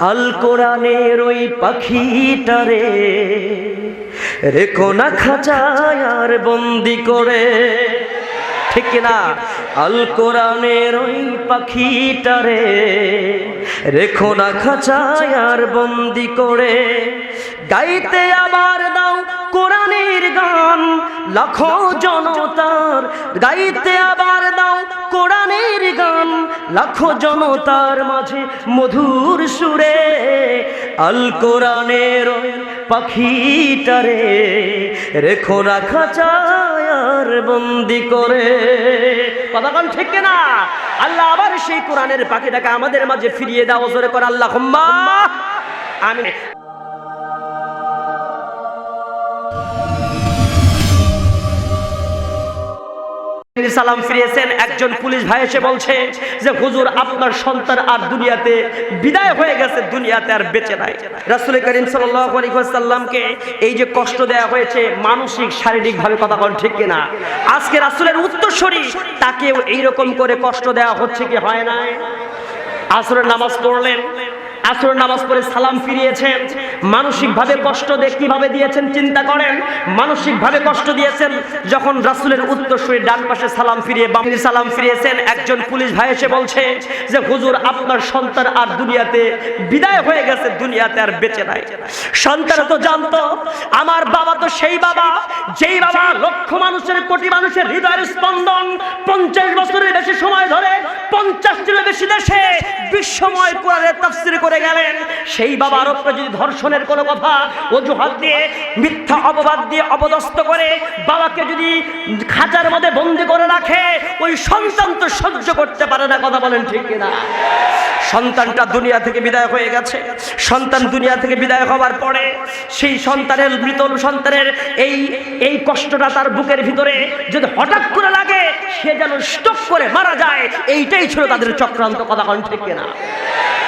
আল কোরআনের ওই পাখিটারে। রেখো না খাঁচায় আর বন্দি করে। ঠিক না? আল কোরআনের ওই পাখিটারে। রেখো না খাঁচায় আর বন্দি করে। গাইতে আবার দাও কোরআনের গান, লাখো জনতার। গাইতে আবার দাও কোরআনের গান, লাখো জনতার মাঝে মধুর সুরে, আল কোরআনের পাখিটারে রেখো, রাখা চায় আর বন্দি করে। কথা ঠিক না আল্লাহ আবার সেই কোরআনের পাখিটাকে আমাদের মাঝে ফিরিয়ে দাও, জোরে করে আল্লাহ আমি সালাম ফিরিয়েছেন, একজন পুলিশ ভাই এসে বলছে যে, হুজুর, আপনার সন্তান আর দুনিয়াতে বিদায় হয়ে গেছে, দুনিয়াতে আর বেঁচে নাই। রাসূল করিম ওয়াসাল্লামকে এই যে কষ্ট দেয়া হয়েছে, মানসিক শারীরিক ভাবে কথা বল ঠিক কিনা? আজকে রাসূলের উত্তরসূরি, তাকেও এইরকম করে কষ্ট দেওয়া হচ্ছে কি হয় না আসরের নামাজ পড়লেন আসর নামাজ পড়ে সালাম ফিরিয়েছেন। মানসিকভাবে কষ্ট দিয়ে কীভাবে দিয়েছেন চিন্তা করেন। মানসিকভাবে কষ্ট দিয়েছেন যখন রাসূলের উত্তরসূরি ডান পাশে সালাম ফিরিয়ে বামে সালাম ফিরিয়েছেন, একজন পুলিশ ভাই এসে বলছে যে, হুজুর, আপনার সন্তান আর দুনিয়াতে বিদায় হয়ে গেছে, দুনিয়াতে আর বেঁচে নাই। সন্তান তো জানতো, আমার বাবা তো সেই বাবা, যেই বাবা লক্ষ মানুষের কোটি মানুষের হৃদয়ের স্পন্দন পঞ্চাশ বছরের বেশি সময় ধরে, পঞ্চাশটিরও বেশি দেশে বিশ্বময় কোরআনের তাফসির করে গেলেন। সেই বাবার উপরে যদি ধর্ষণের কোনো কথা অজুহাত দিয়ে মিথ্যা অপবাদ দিয়ে অপদস্থ করে বাবাকে যদি খাঁচার মধ্যে বন্দি করে রাখে ওই সন্তান তো সহ্য করতে পারে না কথা বলেন ঠিক না সন্তানটা দুনিয়া থেকে বিদায় হয়ে গেছে। সন্তান দুনিয়া থেকে বিদায় হওয়ার পরে সেই সন্তানের মৃত সন্তানের এই এই কষ্টটা তার বুকের ভিতরে যদি হঠাৎ করে লাগে সে যেন স্টক করে মারা যায়, এইটাই ছিল তাদের চক্রান্ত কথা কোন ঠিক কিনা।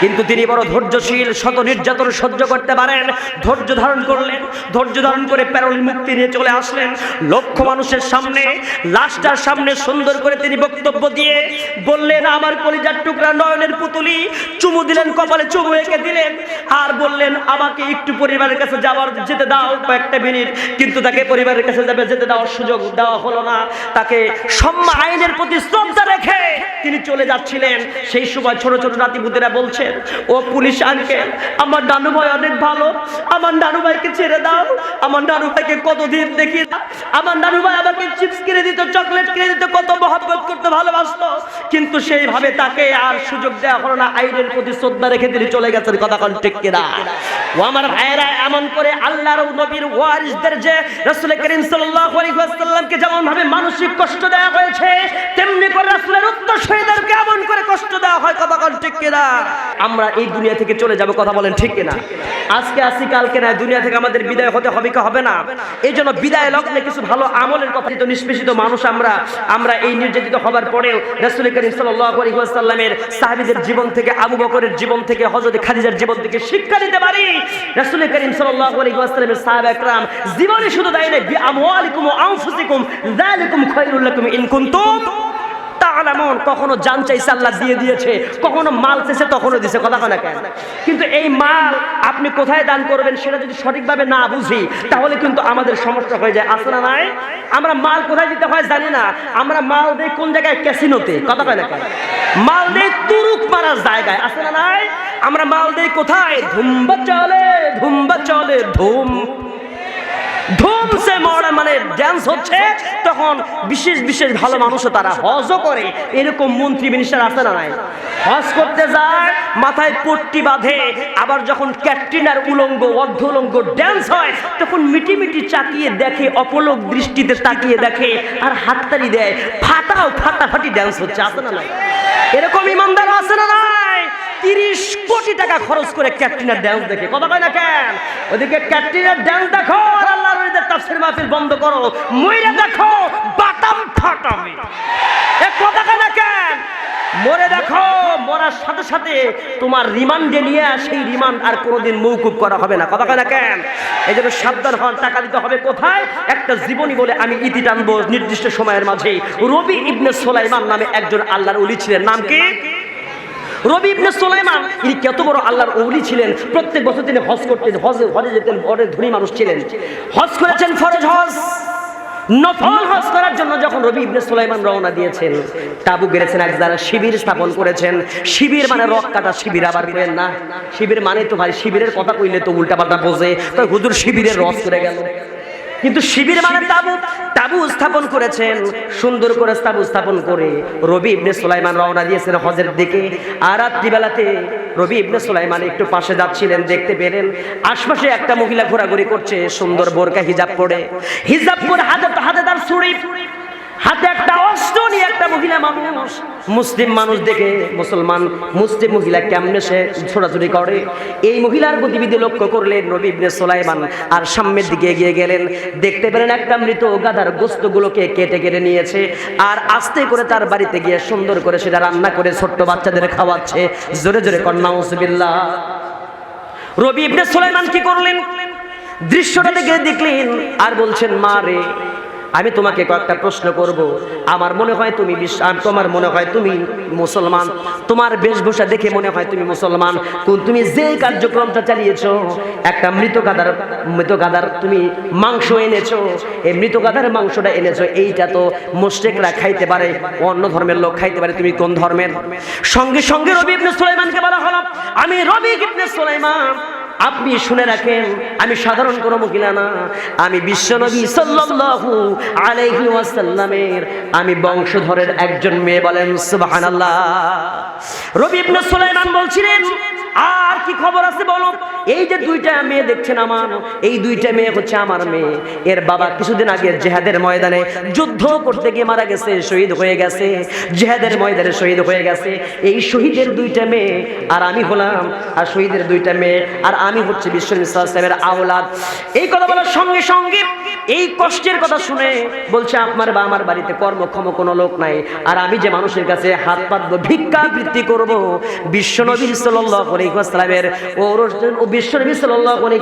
কিন্তু তিনি বড় ধৈর্যশীল, শত নির্যাতন সহ্য করতে পারেন। ধৈর্য ধারণ করলেন, ধৈর্য ধারণ করে প্যারোল মুক্তি নিয়ে চলে আসলেন। লক্ষ মানুষের সামনে, লাশটার সামনে সুন্দর করে তিনি বক্তব্য দিয়ে বললেন, আমার কলিজার টুকরা নয়নের পুতুলি চুমু দিলেন, কপালে চুমু এঁকে দিলেন। আর বললেন, আমাকে একটু পরিবারের কাছে যাওয়ার, যেতে দাও কয়েকটা মিনিট। কিন্তু তাকে পরিবারের কাছে যাবে, যেতে দেওয়ার সুযোগ দেওয়া হলো না। তাকে আইনের প্রতি শ্রদ্ধা রেখে তিনি চলে যাচ্ছিলেন। সেই সময় ছোট ছোট নাতিপুতেরা বলছেন ও পুলিশ আঙ্কেল, আমার নানু ভাই অনেক ভালো। আমার নানু ভাইকে ছেড়ে দাও। আমার নানু ভাইকে কতদিন দেখি না। আমার নানু ভাই আমাকে চিপস কিনে দিত, চকলেট কিনে দিত, কত মহব্বত করতে ভালোবাসতো। কিন্তু সেইভাবে তাকে আর সুযোগ দেওয়া হলো না। আইনের প্রতি শ্রদ্ধা রেখে তিনি চলে গেছেন। কথা কোন ঠিক কিনা? ও আমার ভাইয়েরা, এমন করে আল্লাহর নবীর ওয়ারিসদের যে রাসূল করিম সাল্লাল্লাহু আলাইহি ওয়াসাল্লামকে যেমন ভাবে মানসিক কষ্ট দেওয়া হয়েছে তেমনি করে রাসূলের উত্তরসূরিদেরকে এমন করে কষ্ট দেওয়া হয় কথা কোন ঠিক কিনা? আমরা এই দুনিয়া থেকে চলে যাব, কথা বলেন ঠিক কিনা? আজকে আসি কালকে না দুনিয়া থেকে আমাদের বিদায় হতে হবে কি হবে না? এই জন্য বিদায় লগ্নে কিছু ভালো আমলের কথা তো নিষ্পেষিত মানুষ আমরা আমরা এই নির্যাতিত হবার পরেও রাসূল করিম ওয়াসাল্লামের সাহাবীদের জীবন থেকে, আবু বকরের জীবন থেকে, হযরত খাদিজার জীবন থেকে শিক্ষা নিতে পারি। রাসূল করিম সাল্লাল্লাহু আলাইহি একরাম, জীবনে শুধু দেয় না বি আমওয়ালিকুম ওয়া আনফুসিকুম, যালিকুম খায়রুল লাকুম ইন কুনতুম। তাআলামুন কখনো জান চাইছে আল্লাহ দিয়ে দিয়েছে, কখনো মাল চাইছে তখনও দিয়েছে কথা কয় কেন? কিন্তু এই মাল আপনি কোথায় দান করবেন সেটা যদি সঠিকভাবে না বুঝি, তাহলে কিন্তু আমাদের সমস্যা হয়ে যায়। আসে না নাই? আমরা মাল কোথায় দিতে হয় জানি না। আমরা মাল দেই কোন জায়গায়? ক্যাসিনোতে, কথা কয় কেন? মাল দেই তুরুক মারার জায়গায় আসে না নাই? আমরা মাল দেই কোথায়? ধুম্বা চলে ধুম্বা চলে, ধুম। ধুমসে মরা মানে ড্যান্স হচ্ছে, তখন বিশেষ বিশেষ ভালো মানুষও তারা হজও করে। এরকম মন্ত্রী মিনিস্টার আছে না নাই? হজ করতে যায়, মাথায় পট্টি বাঁধে, আবার যখন ক্যাটরিনার উলঙ্গ অর্ধ উলঙ্গ ড্যান্স হয়, তখন মিটি মিটি চাকিয়ে দেখে, অপলক দৃষ্টিতে তাকিয়ে দেখে, আর হাততালি দেয়, ফাটাও, ফাটাফাটি ড্যান্স হচ্ছে, আছে না নাই? এরকম ইমানদার আছে না নাই? তিরিশ কোটি টাকা খরচ করে ক্যাটরিনার ড্যান্স দেখে। কথা কয় না কেন? ওদিকে ক্যাটরিনার ড্যান্স দেখো আর আল্লাহর ওলিদের তাফসীর মাহফিল বন্ধ করো। মইরা দেখো বাটাম ফাটাবে। এ কথা কয় না কেন? মরে দেখো, মরার সাথে সাথে তোমার রিমান্ডে নিয়ে সেই রিমান্ড আর কোনোদিন মৌকুব করা হবে না। কথা কয় না কেন? এই জন্য সাবধান হন, টাকা দিতে হবে কোথায়? একটা জীবনী বলে আমি ইতি টানবো নির্দিষ্ট সময়ের মাঝে রবি ইবনে সোলাইমান নামে একজন আল্লাহর উলি ছিলেন। নাম কি? রবি ইবনে সুলাইমান, ইনি কত বড় আল্লাহর ওলি ছিলেন। প্রত্যেক বছর তিনি হজ করতেন, হজে হজে যেতেন বড় ধনী মানুষ ছিলেন। হজ করেছেন ফরজ হজ। নফল হজ করার জন্য যখন রবি ইবনে সুলাইমান রওনা দিয়েছেন, তাবু গেড়েছেন, এক যারা শিবির স্থাপন করেছেন। শিবির মানে রক কাটা শিবির, আবার করেন না। শিবির মানে তো ভাই, শিবিরের কথা কইলে তো উল্টাপাল্টা বোঝে। তাই হুজুর, শিবিরের রস করে গেল। কিন্তু শিবির মানে তাবু তাবু স্থাপন করেছেন, সুন্দর করে তাবু স্থাপন করে রবি ইবনে সুলাইমান রওনা দিয়েছেন হজের দিকে। আর রাত্রিবেলাতে রবি ইবনে সুলাইমান একটু পাশে যাচ্ছিলেন, দেখতে পেলেন আশপাশে একটা মহিলা ঘোরাঘুরি করছে, সুন্দর বোরকা, হিজাব পরে। হিজাব পরে হাতে তার ছুরি হাতে একটা অস্ত্র নিয়ে একটা মহিলা মানুষ, মুসলিম মানুষ দেখে মুসলমান, মুসলিম মহিলা কেমনে সে ছোড়াছুড়ি করে? এই মহিলার গতিবিধি লক্ষ্য করলেন নবী ইবনে সুলাইমান, আর সামনের দিকে এগিয়ে গেলেন। দেখতে পেলেন একটা মৃত গাধার গোস্তগুলোকে কেটে কেটে নিয়েছে, আর আস্তে করে তার বাড়িতে গিয়ে সুন্দর করে সেটা রান্না করে ছোট্ট বাচ্চাদের খাওয়াচ্ছে। জোরে জোরে কন্যা উসবিল্লাহ রবি ইবনে সুলাইমান কি করলেন? দৃশ্যটা দেখে দেখলেন, আর বলছেন, মা রে আমি তোমাকে কয়েকটা প্রশ্ন করব। আমার মনে হয় তুমি তোমার মনে হয় তুমি মুসলমান। তোমার বেশভূষা দেখে মনে হয় তুমি মুসলমান। কোন তুমি যে কার্যক্রমটা চালিয়েছ, একটা মৃত গাদার মৃত গাদার তুমি মাংস এনেছো। এই মৃত গাদার মাংসটা এনেছো, এইটা তো মুশরিকরা খাইতে পারে, অন্য ধর্মের লোক খাইতে পারে। তুমি কোন ধর্মের? সঙ্গে সঙ্গে রবি ইবনে সুলাইমানকে বলা হলো, আমি রবি ইবনে সুলাইমান। আপনি শুনে রাখেন, আমি সাধারণ কোনো মহিলা না। আমি বিশ্বনবী সাল্লাল্লাহু আলাইহি ওয়াসাল্লামের, আমি বংশধরের একজন মেয়ে বলেন, সুবহানাল্লাহ। রবি ইবনে সুলাইমান বলছিলেন কি খবর আছে বলো? এই যে দুইটা মেয়ে দেখছেন আমার, এই দুইটা মেয়ে হচ্ছে আমার মেয়ে। এর বাবা কিছুদিন আগে জেহাদের ময়দানে যুদ্ধ করতে গিয়ে মারা গেছে, শহীদ হয়ে গেছে। জেহাদের ময়দানে শহীদ হয়ে গেছে। এই শহীদের দুইটা মেয়ে, আর আমি হলাম, আর শহীদের দুইটা মেয়ে, আর আমি হচ্ছে বিশ্ব ইসলামের আওলাদ। এই কথা বলার সঙ্গে সঙ্গে এই কষ্টের কথা শুনে বলছে, আপনার বা আমার বাড়িতে কর্মক্ষম কোনো লোক নাই। আর আমি যে মানুষের কাছে হাত পাতবো, ভিক্ষা বৃত্তি করব বিশ্বনবী ও বিশ্বনবী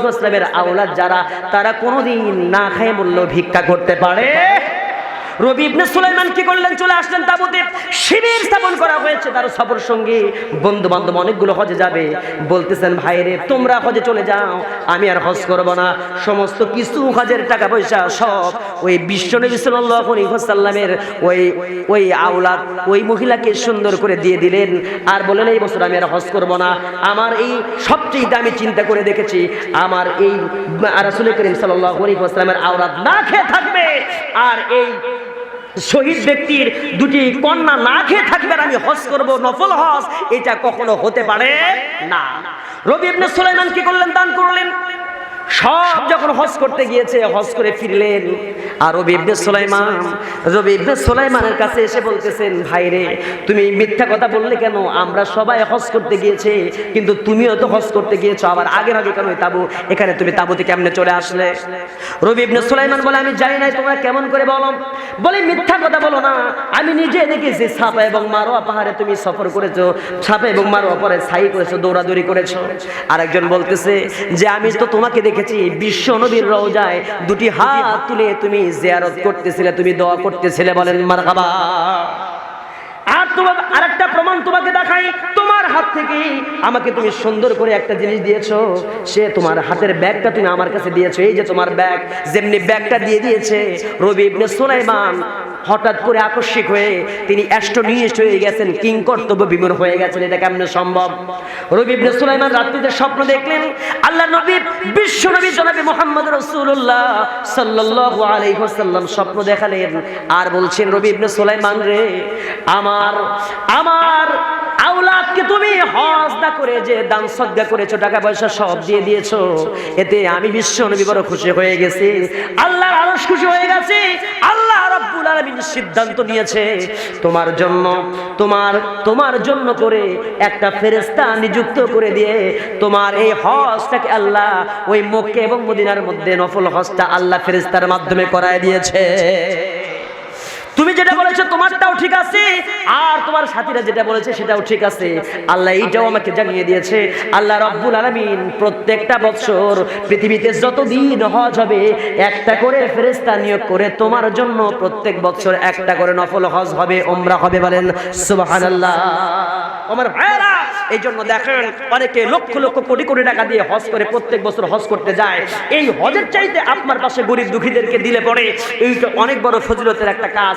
ওয়াসাল্লামের আওলাদ যারা, তারা কোনোদিন না খেয়ে বললেও ভিক্ষা করতে পারে। রবি ইবনে সুলাইমান কি করলেন? চলে আসলেন তাবুতে। শিবির স্থাপন করা হয়েছে তার সফর সঙ্গী। বন্ধু বান্ধব অনেকগুলো হজে যাবে। বলতেছেন, ভাইরে, তোমরা হজে চলে যাও। আমি আর হজ করব না। সমস্ত কিছু হজের টাকা পয়সা সব ওই বিশ্বনবী ওয়াসাল্লামের ওই ওই আওলাদ, ওই মহিলাকে সুন্দর করে দিয়ে দিলেন। আর বলেন এই বছর আমি আর হজ করব না। আমার এই সবচেয়ে আমি চিন্তা করে দেখেছি। আমার এই রাসূল করিম সাল্লাল্লাহু আলাইহি ওয়াসাল্লামের আওলাদ না খেয়ে থাকবে। আর এই শহীদ ব্যক্তির দুটি কন্যা না খেয়ে থাকবে আমি হস করব, নফল হস এটা কখনো হতে পারে না। রবি ইবনে সুলাইমান কি করলেন? দান করলেন। সব যখন হজ করতে গিয়েছে, হজ করে ফিরলেন। আর রবি ইবনে সুলাইমান, রবি ইবনে সুলাইমানের কাছে এসে বলতেছেন ভাইরে তুমি মিথ্যা কথা বললে কেন? আমরা সবাই হজ করতে গিয়েছে, কিন্তু তুমিও তো হজ করতে গিয়েছো, আবার আগে আগে কেন তাবু? এখানে তুমি তাবুতে কেমনে চলে আসলে? রবি ইবনে সুলাইমান বলে, আমি জানি না, তোমরা কেমন করে বলো? বলে, মিথ্যা কথা বলো না, আমি নিজে দেখেছি ছাপা এবং মারোয়া পাহাড়ে তুমি সফর করেছ ছাপা এবং মারোয়া পরে ছাই করেছ, দৌড়াদৌড়ি করেছ। আরেকজন বলতেছে, যে আমি তো তোমাকে দেখেছি, বিশ্ব নবীর রওজায় দুটি হাত তুলে তুমি জিয়ারত করতেছিলে, তুমি দোয়া করতেছিলে বলেন, মারহাবা। আর তোমার আরেকটা প্রমাণ তোমাকে দেখাই তোমার হাত থেকে আমাকে তুমি সুন্দর করে একটা জিনিস দিয়েছ। সে তোমার হাতের ব্যাগটা তুমি আমার কাছে দিয়েছ। এই যে তোমার ব্যাগ, যেমনি ব্যাগটা দিয়ে দিয়েছে রবি ইবনে সুলাইমান, হঠাৎ করে আকস্মিক হয়ে তিনি অ্যাস্ট্রোনিস্ট হয়ে গেছেন, কিং কর্তব্য বিমূর হয়ে গেছেন। এটা কেমনে সম্ভব? রবি ইবনে সুলাইমান রাত্রিতে স্বপ্ন দেখলেন, আল্লাহ নবী, বিশ্ব নবী জনাবি মোহাম্মদ রসুল্লাহ সাল্লাল্লাহু আলাইহি ওয়াসাল্লাম স্বপ্ন দেখালেন। আর বলছেন, রবি ইবনে সুলাইমান রে, আমার আমার আওলাদকে তুমি হজ না করে যে দান সদ্গা করেছ, টাকা পয়সা সব দিয়ে দিয়েছ, এতে আমি বিশ্ব নবী বড় খুশি হয়ে গেছি। আল্লাহর আরশ খুশি হয়ে গেছে। আল্লাহ রাব্বুল আলামিন সিদ্ধান্ত নিয়েছে, তোমার জন্য, তোমার তোমার জন্য করে একটা ফেরেশতা নিযুক্ত করে দিয়ে তোমার এই হজটাকে আল্লাহ ওই মক্কে এবং মদিনার মধ্যে নফল হজটা আল্লাহ ফেরেশতার মাধ্যমে করায় দিয়েছে। তুমি যেটা বলেছ তোমারটাও ঠিক আছে, আর তোমার সাথীরা যেটা বলেছে সেটাও ঠিক আছে। আল্লাহ এইটাও আমাকে জানিয়ে দিয়েছে। আল্লাহ রব্বুল আলামিন প্রত্যেকটা বছর পৃথিবীতে যতদিন হজ হবে, একটা করে ফেরেশতা নিয়োগ করে তোমার জন্য প্রত্যেক বছর একটা করে নফল হজ হবে ওমরা হবে বলেন সুবাহান আল্লাহ আমার ভাইরা এই জন্য দেখেন অনেকে লক্ষ লক্ষ কোটি কোটি টাকা দিয়ে হজ করে প্রত্যেক বছর হজ করতে যায়। এই হজের চাইতে আপনার পাশে গরিব দুঃখীদেরকে দিলে পরে, এইটা অনেক বড় ফজিলতের একটা কাজ।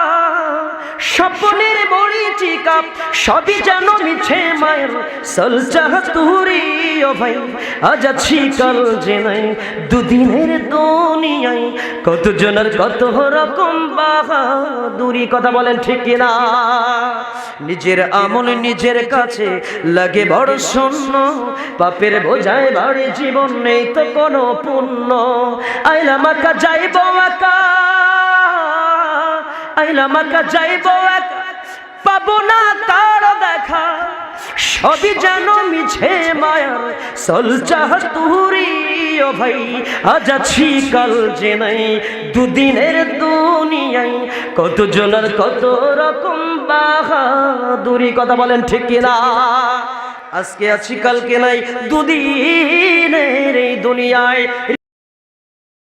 স্বপ্নের মরিচিকা সবই যেন মিছে মায়ের। সলচাহ তুরি ও ভাই, আজ আছি কাল যে নাই, দুদিনের দুনিয়ায়। কত জনের কত রকম বাহাদুরি, কথা বলেন ঠিক কিনা নিজের আমল নিজের কাছে লাগে বড় শূন্য। পাপের বোঝায় বাড়ি জীবন নেই তো কোনো পুণ্য। আইলাম আকা, যাইব আকা। তার দেখা মিছে যে নাই, দুদিনের দুনিয়ায়। কত জনের কত রকম বাহাদুরি, কথা বলেন ঠিক কিনা আজকে আছি, কালকে নাই, দুদিনের এই দুনিয়ায়।